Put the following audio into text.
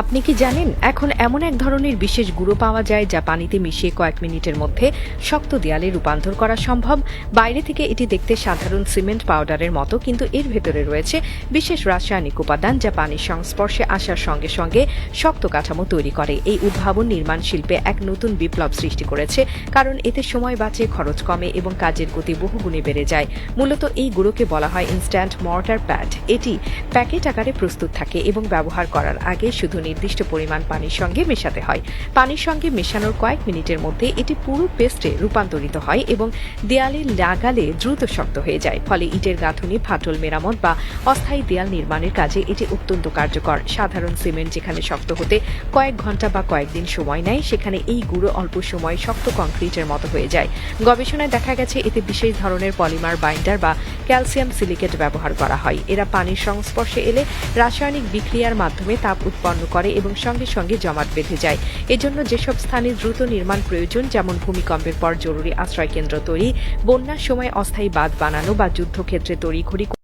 আপনি কি জানেন, এখন এমন এক ধরনের বিশেষ গুঁড়ো পাওয়া যায় যা পানিতে মিশিয়ে কয়েক মিনিটের মধ্যে শক্ত দেয়ালে রূপান্তর করা সম্ভব। বাইরে থেকে এটি দেখতে সাধারণ সিমেন্ট পাউডারের মতো, কিন্তু এর ভেতরে রয়েছে বিশেষ রাসায়নিক উপাদান যা পানির সংস্পর্শে আসার সঙ্গে সঙ্গে শক্ত কাঠামো তৈরি করে। এই উদ্ভাবন নির্মাণ শিল্পে এক নতুন বিপ্লব সৃষ্টি করেছে, কারণ এতে সময় বাঁচে, খরচ কমে এবং কাজের গতি বহুগুণে বেড়ে যায়। মূলত এই গুঁড়োকে বলা হয় ইনস্ট্যান্ট মর্টার প্যাড এটি প্যাকেট আকারে প্রস্তুত থাকে এবং ব্যবহার করার আগে শুধু নির্দিষ্ট পরিমাণ পানির সঙ্গে মেশাতে হয়। পানির সঙ্গে মেশানোর কয়েক মিনিটের মধ্যে এটি পুরো পেস্টে রূপান্তরিত হয় এবং দেয়ালে লাগালে দ্রুত শক্ত হয়ে যায়। ফলে ইটের গাঁথুনি, ফাটল মেরামত বা অস্থায়ী দেয়াল নির্মাণের কাজে এটি অত্যন্ত কার্যকর। সাধারণ সিমেন্ট যেখানে শক্ত হতে কয়েক ঘণ্টা বা কয়েকদিন সময় নেয়, সেখানে এই গুঁড়ো অল্প সময় শক্ত কংক্রিটের মতো হয়ে যায়। গবেষণায় দেখা গেছে এতে বিশেষ ধরনের পলিমার বাইন্ডার বা ক্যালসিয়াম সিলিকেট ব্যবহার করা হয়। এরা পানির সংস্পর্শে এলে রাসায়নিক বিক্রিয়ার মাধ্যমে তাপ উৎপন্ন করে এবং সঙ্গে সঙ্গে জমাট বেঁধে যায়। এজন্য যেসব স্থানে দ্রুত নির্মাণ প্রয়োজন, যেমন ভূমিকম্পের পর জরুরি আশ্রয় কেন্দ্র তৈরি, বন্যার সময় অস্থায়ী বাঁধ বানানো বা যুদ্ধক্ষেত্রে তড়িঘড়ি